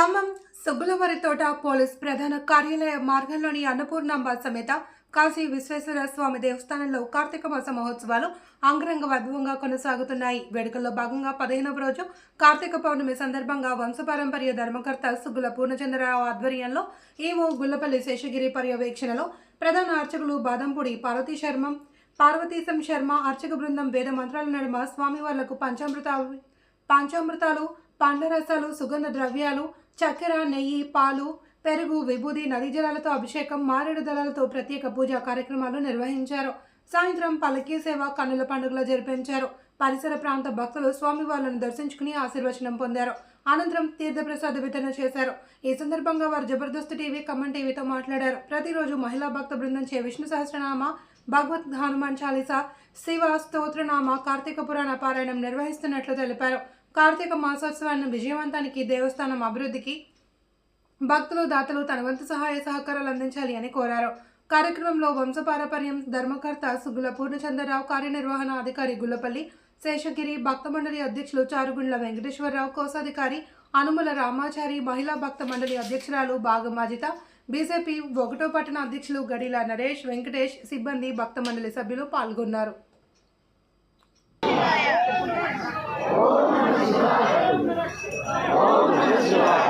Khammam సుబ్బులవరితోట police ప్రధాన కార్యాలయ మార్గంలోని అన్నపూర్ణాంబ సమేత కాశీ విశ్వేశ్వర స్వామి దేవస్థానంలో కార్తీక మాస మహోత్సవాలు అంగరంగ వైభవంగా కొనసాగుతున్నాయి. వేడుకల్లో భాగంగా పదిహేనవ రోజు కార్తీక పౌర్ణమి సందర్భంగా వంశపారంపర్య ధర్మకర్త సుగ్గుల పూర్ణచంద్రరావు ఆధ్వర్యంలో ఈవో గుల్లపల్లి శేషగిరి పర్యవేక్షణలో ప్రధాన అర్చకులు బాదంపూడి పార్వతీ శర్మ పార్వతీశం శర్మ అర్చక బృందం వేద మంత్రాల నడుమ స్వామివార్లకు పంచామృతాలు పంచామృతాలు పండ్ల రసాలు సుగంధ ద్రవ్యాలు చక్కెర నెయ్యి పాలు పెరుగు విభూది నదీ జలాలతో అభిషేకం మారేడు దళాలతో ప్రత్యేక పూజా కార్యక్రమాలు నిర్వహించారు. సాయంత్రం పలకీ సేవ కన్నుల పండుగలో జరిపించారు. పరిసర ప్రాంత భక్తులు స్వామివార్లను దర్శించుకుని ఆశీర్వచనం పొందారు. అనంతరం తీర్థప్రసాద వితరణ చేశారు. ఈ సందర్భంగా వారు జబర్దస్త్ టీవీ కమన్ టీవీతో మాట్లాడారు. ప్రతిరోజు మహిళా భక్త బృందం చే విష్ణు సహస్రనామ భగవద్ హనుమాన్ చాలీస శివ స్తోత్రనామ కార్తీక పురాణ పారాయణం నిర్వహిస్తున్నట్లు తెలిపారు. కార్తీక మాసోత్సవాన్ని విజయవంతానికి దేవస్థానం అభివృద్ధికి భక్తులు దాతలు తన వంతు సహాయ సహకారాలు అందించాలి అని కోరారు. కార్యక్రమంలో వంశపారపర్యం ధర్మకర్త సుగుల పూర్ణచంద్రరావు కార్యనిర్వహణ అధికారి గుల్లపల్లి శేషగిరి భక్త మండలి అధ్యక్షులు చారుగుండ్ల వెంకటేశ్వరరావు కోశాధికారి అనుముల రామాచారి మహిళా భక్త మండలి అధ్యక్షురాలు బాగమాజిత బీజేపీ ఒకటో పట్టణ అధ్యక్షులు గడిల నరేష్ వెంకటేష్ సిబ్బంది భక్త మండలి సభ్యులు పాల్గొన్నారు. Vamos, Namah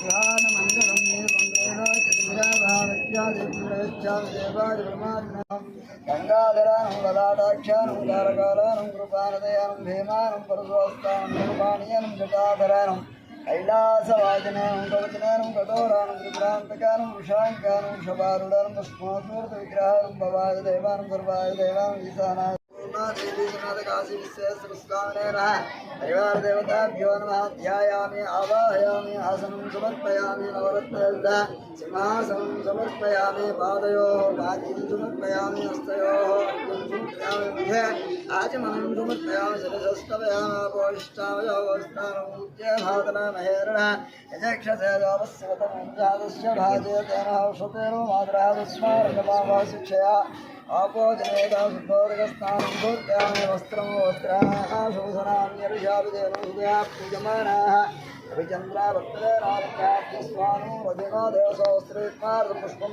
నక్షత్రం ఒకసారి అలా లేచా ఓం రాజాదిరాజాయ తాకని కాళేశ్వరో ధ్యానమంగళం గంగాధరానం లలాటాక్షానం తారకాలానం కృపానదయానం భీమానం పరశువస్థానం నిర్మాణీయనం జటాధరానం కైలాసవాచనం కవచనం కఠోరానం త్రిపురాంతకానం వృషాంకానం వృషభారుడానం పుష్పమూర్తి విగ్రహారం భవాయ దేవానం సర్వాయ దేవానం ఈశానాయ కాశీ విశ్వేశ్వరస్వామినే దేవతాభ్యో నమ ధ్యాయామి ఆవాహయామి ఆసనం సమర్పయామి నవరత్న సింహాసనం సమర్పయామి పాదయో పాదీం సమర్పయామి హస్తయో సమర్పయామి ముఖే ఆచమనం సమర్పయామి శిరసస్తవయామి పోష్టావయోస్తానూత్యధాతన మహేరణ యజక్షసేదావస్యవతం आपो जनैदासुभोर्गस्नानं भूत्यामि वस्त्रं वस्त्राः शोधनान्यर्षाभिदेवसुदया पूजमानाः रविचन्द्राभक्तराभ्याख्यस्वानो रघुनादेशोऽस्त्रेत्मार्गं पुष्पं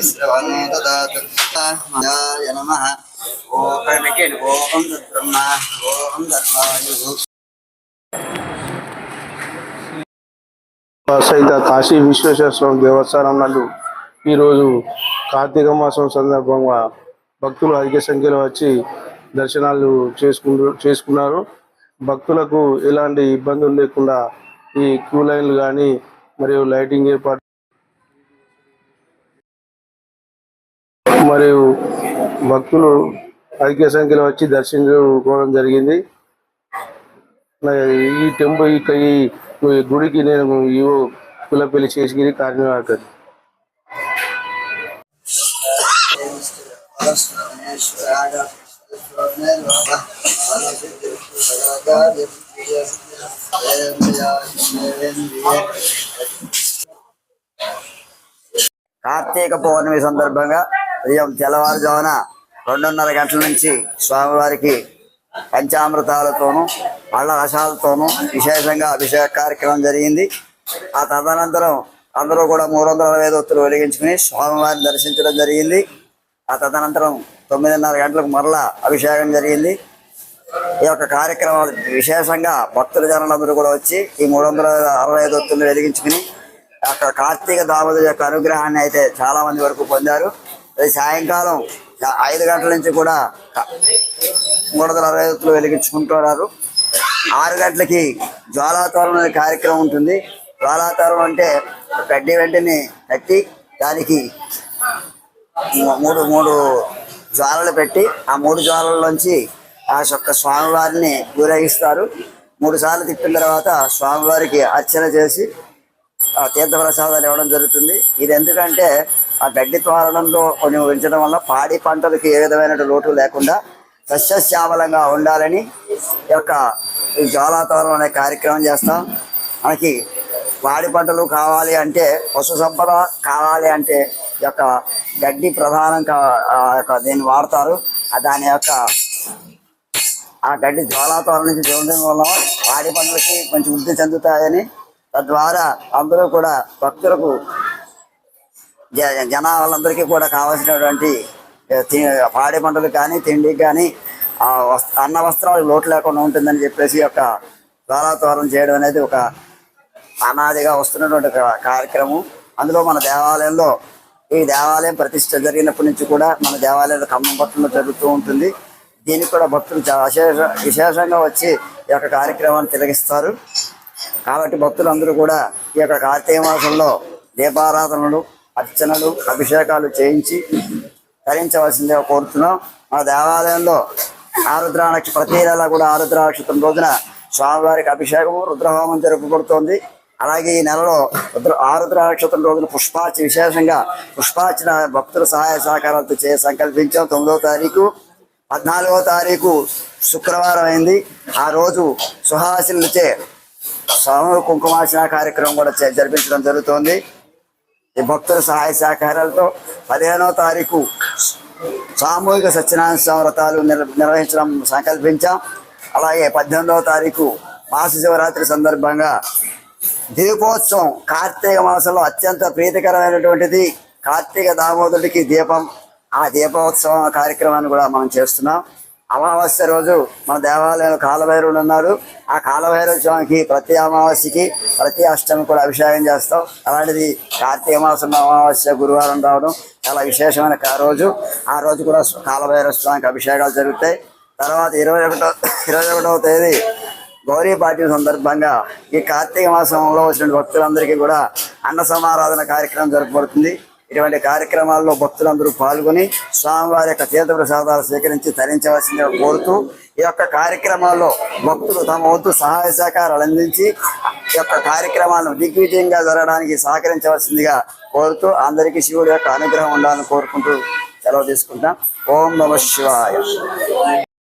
శ్రవణే ఓం ఓం ఓం సహిత కాశీ విశ్వేశ్వర స్వామి దేవస్థానం నందు ఈరోజు కార్తీక మాసం సందర్భంగా భక్తులు అధిక సంఖ్యలో వచ్చి దర్శనాలు చేసుకుంటూ చేసుకున్నారు. భక్తులకు ఎలాంటి ఇబ్బందులు లేకుండా ఈ క్యూ లైన్లు కానీ మరియు లైటింగ్ ఏర్పాటు మరియు భక్తులు అధిక సంఖ్యలో వచ్చి దర్శించుకోవడం జరిగింది. ఈ టెంపుల్ ఇక ఈ గుడికి నేను ఈవో కులపల్లి శేషగిరి కార్యనిర్వాహకుడు. కార్తీక పౌర్ణమి సందర్భంగా ఉదయం తెల్లవారుజామున రెండున్నర గంటల నుంచి స్వామివారికి పంచామృతాలతోనూ పళ్ళ రసాలతోనూ విశేషంగా అభిషేక కార్యక్రమం జరిగింది. ఆ తదనంతరం అందరూ కూడా మూడు వందల అరవై ఒత్తులు వెలిగించుకుని స్వామివారిని దర్శించడం జరిగింది. ఆ తదనంతరం తొమ్మిదిన్నర గంటలకు మరలా అభిషేకం జరిగింది. ఈ యొక్క కార్యక్రమం విశేషంగా భక్తుల జనులందరూ కూడా వచ్చి ఈ మూడు వందల అరవై ఐదు ఒత్తులు వెలిగించుకుని యొక్క కార్తీక దామోదరు యొక్క అనుగ్రహాన్ని అయితే చాలా మంది వరకు పొందారు. అది సాయంకాలం ఐదు గంటల నుంచి కూడా మూడు వందల అరవై ఒత్తులు వెలిగించుకుంటున్నారు ఆరు గంటలకి జ్వాలాతోరణం అనే కార్యక్రమం ఉంటుంది. జ్వాలాతోరణం అంటే గడ్డి వెంటనే కట్టి దానికి మూడు మూడు జ్వాలలు పెట్టి ఆ మూడు జ్వాలల్లోంచి ఆ యొక్క స్వామివారిని ఊరేగిస్తారు. మూడు సార్లు తిప్పిన తర్వాత స్వామివారికి అర్చన చేసి ఆ తీర్థప్రసాదాలు ఇవ్వడం జరుగుతుంది. ఇది ఎందుకంటే ఆ గడ్డి త్వారణంలో కొన్ని ఉంచడం వల్ల పాడి పంటలకు ఏ విధమైన లోటు లేకుండా సస్యశ్యామలంగా ఉండాలని ఈ యొక్క ఈ జ్వాలాతోరణం అనే కార్యక్రమం చేస్తాం. మనకి పాడి పంటలు కావాలి అంటే పశు సంపద కావాలి అంటే యొక్క గడ్డి ప్రధానం కా యొక్క దీన్ని వాడతారు. దాని యొక్క ఆ గడ్డి జ్వాలాతోర నుంచి చూడడం వల్ల వాడి పనులకి కొంచెం వృద్ధి చెందుతాయని తద్వారా అందరూ కూడా భక్తులకు జ- వాళ్ళందరికీ కూడా కావాల్సినటువంటి తి- పాడి పంటలు కానీ తిండికి కానీ ఆ వస్- అన్న వస్త్రాలు లోటు లేకుండా ఉంటుందని చెప్పేసి ఈ యొక్క జ్వాలాతోరణం చేయడం అనేది ఒక అనాదిగా వస్తున్నటువంటి కార్యక్రమం. అందులో మన దేవాలయంలో ఈ దేవాలయం ప్రతిష్ట జరిగినప్పటి నుంచి కూడా మన దేవాలయంలో ఖమ్మం పట్టణంలో జరుగుతూ ఉంటుంది. దీనికి కూడా భక్తులు విశేష విశేషంగా వచ్చి ఈ యొక్క కార్యక్రమాన్ని తిలగిస్తారు కాబట్టి భక్తులందరూ కూడా ఈ యొక్క కార్తీక మాసంలో దీపారాధనలు అర్చనలు అభిషేకాలు చేయించి ధరించవలసిందిగా కోరుతున్నాం. మా దేవాలయంలో ఆరుద్ర ప్రతి నెల కూడా ఆరుద్ర నక్షత్రం రోజున స్వామివారికి అభిషేకము రుద్రహోమం జరుపుబడుతోంది అలాగే ఈ నెలలో ఆరుద్ర నక్షత్రం రోజున పుష్పార్చన విశేషంగా పుష్పార్చన భక్తుల సహాయ సహకారాలతో చే సంకల్పించాం. తొమ్మిదవ తారీఖు పద్నాలుగవ తారీఖు శుక్రవారం అయింది. ఆ రోజు సుహాసినులచే స్వామి కుంకుమార్చన కార్యక్రమం కూడా చే- జరిపించడం జరుగుతోంది. ఈ భక్తుల సహాయ సహకారాలతో పదిహేనవ తారీఖు సామూహిక సత్యనారాయణ స్వామి వ్రతాలు నిర్వహించడం సంకల్పించాం. అలాగే పద్దెనిమిదవ తారీఖు మాస శివరాత్రి సందర్భంగా దీపోత్సవం కార్తీక మాసంలో అత్యంత ప్రీతికరమైనటువంటిది. కార్తీక దామోదరుడికి దీపం. ఆ దీపోత్సవం కార్యక్రమాన్ని కూడా మనం చేస్తున్నాం. అమావాస్య రోజు మన దేవాలయంలో కాలభైరవుడు ఉన్నాడు ఆ కాలభైరవ స్వామికి ప్రతి అమావాస్యకి ప్రతి అష్టమి కూడా అభిషేకం చేస్తాం. అలాంటిది కార్తీక మాసంలో అమావాస్య గురువారం రావడం చాలా విశేషమైన రోజు. ఆ రోజు కూడా కాలభైరవ స్వామికి అభిషేకాలు జరుగుతాయి. తర్వాత ఇరవై ఒకటో ఇరవై ఒకటవ తేదీ గౌరీ పార్టీ సందర్భంగా ఈ కార్తీక మాసంలో వచ్చిన భక్తులందరికీ కూడా అన్న సమారాధన కార్యక్రమం జరపబడుతుంది. ఇటువంటి కార్యక్రమాల్లో భక్తులందరూ పాల్గొని స్వామివారి యొక్క తీర్థ ప్రసాదాలు స్వీకరించి తరించవలసిందిగా కోరుతూ ఈ యొక్క కార్యక్రమాల్లో భక్తులు తమ వంతు సహాయ సహకారాలు అందించి ఈ యొక్క కార్యక్రమాలను దిగ్విజయంగా జరగడానికి సహకరించవలసిందిగా కోరుతూ అందరికీ శివుడి యొక్క అనుగ్రహం ఉండాలని కోరుకుంటూ సెలవు తీసుకుంటాం ఓం నమ శివాయ.